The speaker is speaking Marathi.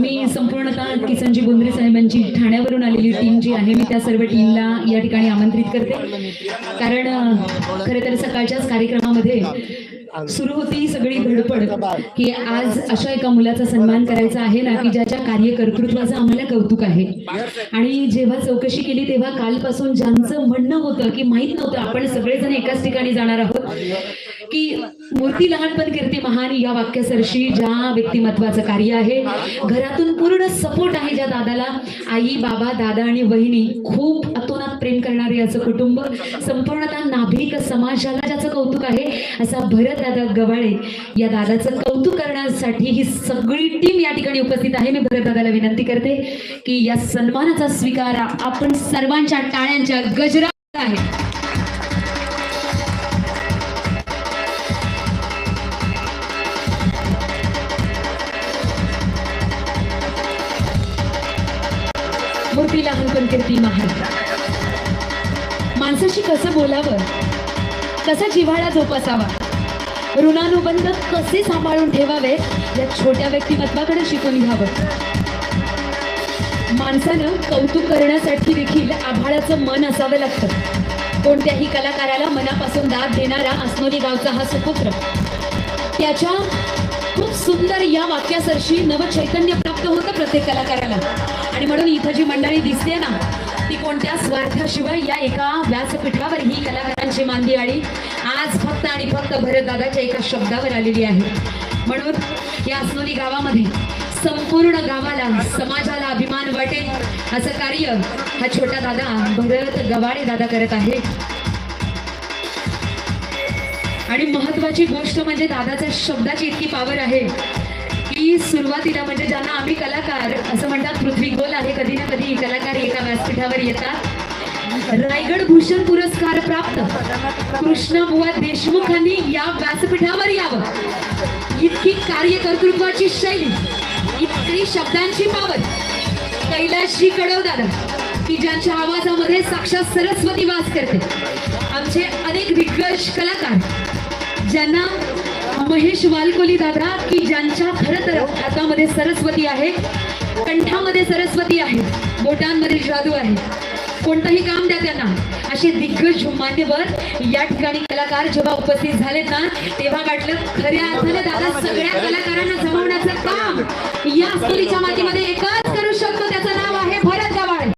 मी संपूर्णतः किसनजी बोंद्रे साहेबांची ठाण्यावरून आलेली टीम जी आहे मी त्या सर्व टीमला या ठिकाणी आमंत्रित करते. कारण अं, खरं तर सकाळच्याच कार्यक्रमामध्ये सुरू होती सगळी धडपड. की आज अशा एका मुलाचा सन्मान करायचा आहे ना की ज्याच्या कार्यकर्तृत्वाचं आम्हाला कौतुक आहे. आणि जेव्हा चौकशी केली तेव्हा कालपासून ज्यांचं म्हणणं होतं की माहीत नव्हतं आपण सगळेजण एकाच ठिकाणी जाणार आहोत. की मूर्ती लहानपण कीर्ती महान. या वाक्यासरशी ज्या व्यक्तिमत्वाचं कार्य आहे घरातून पूर्ण सपोर्ट आहे ज्या दादाला. आई बाबा दादा आणि वहिनी खूप अतोनात प्रेम करणारे असं कुटुंब संपूर्णतः नाभिक समाजाला ज्याचं कौतुक आहे असा भरत दादा गवाळे या दादाचं कौतुक करण्यासाठी ही सगळी टीम या ठिकाणी उपस्थित आहे. मी भरत दादाला विनंती करते की या सन्मानाचा स्वीकार. आपण सर्वांच्या टाळ्यांच्या गजरा आहे. मूर्ती लहानपण कीर्ती महान माणसाशी कसं बोलावं? कसा जिव्हाळा जोपासावा? ऋणानुबंध कसे सांभाळून ठेवावे या छोट्या व्यक्तिमत्वाकडे शिकून घ्यावं. माणसानं कौतुक करण्यासाठी देखील आभाळाचं मन असावं लागतं. कोणत्याही कलाकाराला मनापासून दाद देणारा अस्नोली गावचा हा सुपुत्र. त्याच्या खूप सुंदर या वाक्यासरशी नवचैतन्य प्राप्त होतं प्रत्येक कलाकाराला. आणि म्हणून इथं जी मंडळी दिसते ना ती कोणत्या स्वार्थाशिवाय या एका व्यासपीठावर ही कलाकारांची मांदी आळी आज फक्त आणि फक्त भरतदादाच्या एका शब्दावर आलेली आहे. म्हणून या अस्नोली गावामध्ये संपूर्ण गावाला समाजाला अभिमान वाटेल असं कार्य हा छोटा दादा भरत गवाडे दादा करत आहे आणि महत्वाची गोष्ट म्हणजे दादाच्या शब्दाची इतकी पावर आहे. की सुरुवातीला म्हणजे ज्यांना आम्ही कलाकार असं म्हणतात पृथ्वी गोल आहे कधी ना कधी कलाकार एका व्यासपीठावर येतात. रायगड भूषण पुरस्कार प्राप्त. कृष्णबुवा देशमुखांनी या व्यासपीठावर यावं. इतकी कार्यकर्तृत्वाची शैली इतकी शब्दांची पावर कैलाशी कडव की ज्यांच्या आवाजामध्ये साक्षात सरस्वती वास करते. आमचे अनेक दिग्गज कलाकार ज्यांना महेश वालकोली दादा की ज्यांच्या खरं तर हातामध्ये सरस्वती आहे कंठामध्ये सरस्वती आहे बोटांमध्ये जादू आहे. कोणतंही काम द्या त्यांना. असे दिग्गज मान्यवर या ठिकाणी कलाकार जेव्हा उपस्थित झालेत ना तेव्हा वाटलं खऱ्या अर्थाने दादा सगळ्या कलाकारांना जमवण्याचं काम या स्टोरीच्या मातीमध्ये